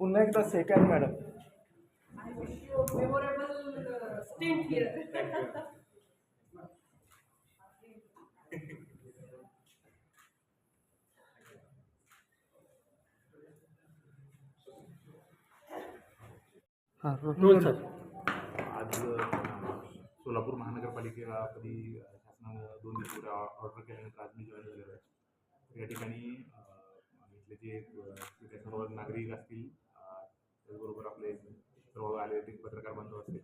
पुन्हा एकदा second madam. हां रोल सर. आज सोलापूर महानगरपालिकेला कधी दोन दिवस ऑर्डर केल्यानंतर आज मी जॉईन झालेलो आहे या ठिकाणी इथले जे अ, सर्व नागरिक असतील त्याचबरोबर आपले सर्व आले ते पत्रकार बांधव असतील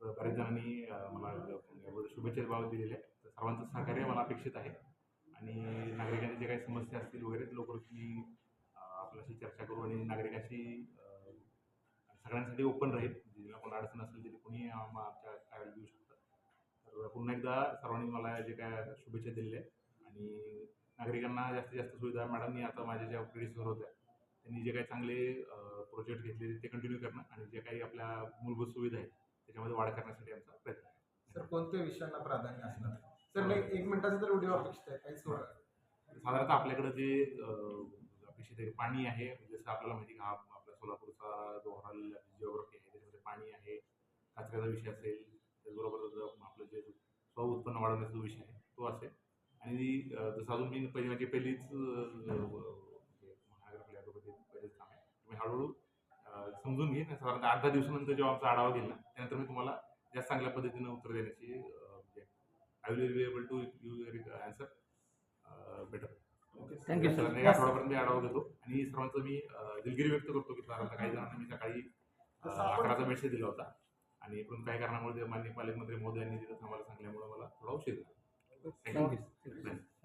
तर बऱ्याच जणांनी मला याबद्दल शुभेच्छा बाबत दिलेल्या आहेत. तर सर्वांचं सहकार्य मला अपेक्षित आहे. आणि नागरिकांच्या जे काही समस्या असतील वगैरे लवकर मी आपल्याशी चर्चा करू आणि नागरिकाशी सगळ्यांसाठी ओपन राहील. जिला कोण अडचण असेल तरी कोणी आमच्या तर पुन्हा एकदा सर्वांनी मला जे काय शुभेच्छा दिलेल्या आहेत. आणि नागरिकांना जास्तीत जास्त सुविधा. मॅडमनी आता माझ्या ज्या प्रिडिसर होत्या त्यांनी जे काही चांगले प्रोजेक्ट घेतले ते कंटिन्यू करणं आणि जे काही आपल्या मूलभूत सुविधा आहेत त्याच्यामध्ये वाढ करण्यासाठी आमचा प्रयत्न आहे. सर कोणत्या विषयांना प्राधान्य असणार? सर नाही एक मिनिटाचा तर व्हिडिओ अपेक्षित आहे काही सोडा साधारणतः आपल्याकडं जे अपेक्षित आहे पाणी आहे जसं आपल्याला माहिती का हा आपला सोलापूरचा जो ओव्हरऑल जिओग्राफी आहे त्याच्यामध्ये पाणी आहे कचऱ्याचा विषय असेल त्याचबरोबर जो आपलं जे स्व उत्पन्न वाढवण्याचा जो विषय आहे तो असेल. आणि जसं अजून मी पहिली माझी पहिलीच पहिलेच काम आहे. तुम्ही हळूहळू समजून घे. साधारणतः आठ दहा दिवसानंतर जेव्हा आमचा आढावा घेईल ना त्यानंतर मी तुम्हाला जास्त चांगल्या पद्धतीनं उत्तर देण्याची I will be able to you answer better sir. एक आठवड्यापर्यंत मी आढावा घेतो आणि सर्वांचं मी दिलगिरी व्यक्त करतो की साधारणतः काही जणांना मी सकाळी अकराचा मेसेज दिला होता. आणि एकूण काय कारणामुळे ते माननीय पालकमंत्री मोदी यांनी तिथं थांबायला सांगल्यामुळे मला थोडा उशीर झाला. थँक्यू